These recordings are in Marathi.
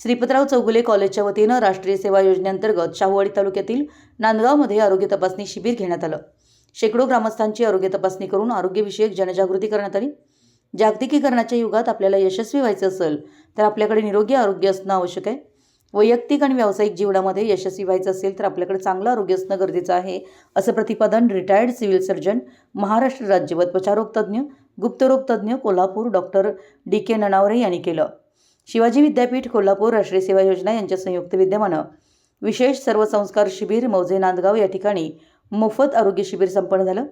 श्रीपतराव चौगुले कॉलेजच्या वतीनं राष्ट्रीय सेवा योजनेअंतर्गत शाहूवाडी तालुक्यातील नांदगावमध्ये आरोग्य तपासणी शिबिर घेण्यात आलं. शेकडो ग्रामस्थांची आरोग्य तपासणी करून आरोग्यविषयक जनजागृती करण्यात आली. जागतिकीकरणाच्या युगात आपल्याला यशस्वी व्हायचं असेल तर आपल्याकडे निरोगी आरोग्य असणं आवश्यक आहे. वैयक्तिक आणि व्यावसायिक जीवनामध्ये यशस्वी व्हायचं असेल तर आपल्याकडे चांगलं आरोग्य असणं गरजेचं आहे असं प्रतिपादन रिटायर्ड सिव्हिल सर्जन महाराष्ट्र राज्य व त्वचारोग तज्ज्ञ गुप्तरोग तज्ज्ञ Kolhapur doctor D K Nanaware यांनी केलं. शिवाजी विद्यापीठ कोल्हापूर राष्ट्रीय सेवा योजना यांच्या संयुक्त विद्यमानं विशेष सर्वसंस्कार शिबिर मौजे नांदगाव या ठिकाणी मोफत आरोग्य शिबिर संपन्न झालं.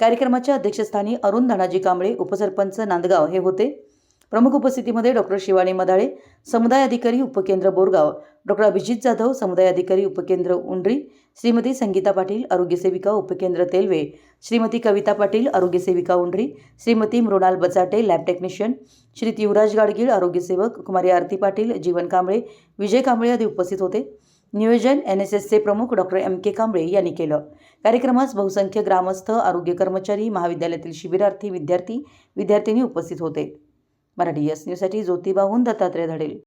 कार्यक्रमाच्या अध्यक्षस्थानी अरुण धनाजी कांबळे उपसरपंच नांदगाव हे होते. प्रमुख उपस्थितीमध्ये डॉक्टर शिवानी मदाळे समुदाय अधिकारी उपकेंद्र बोरगाव डॉक्टर अभिजित जाधव समुदाय अधिकारी उपकेंद्र उंडरी श्रीमती संगीता पाटील आरोग्यसेविका उपकेंद्र तेलवे श्रीमती कविता पाटील आरोग्यसेविका उंडरी श्रीमती मृणाल बचाटे लॅब टेक्निशियन श्री युवराज गाडगीळ आरोग्यसेवक कुमारी आरती पाटील जीवन कांबळे विजय कांबळे आदी उपस्थित होते. नियोजन एन एस एसचे प्रमुख डॉक्टर एम के कांबळे यांनी केलं. कार्यक्रमास बहुसंख्य ग्रामस्थ आरोग्य कर्मचारी महाविद्यालयातील शिबिरार्थी विद्यार्थी विद्यार्थिनी उपस्थित होते. मराठी यस न्यूजसाठी ज्योतिबाहून दत्तात्रय धडेल.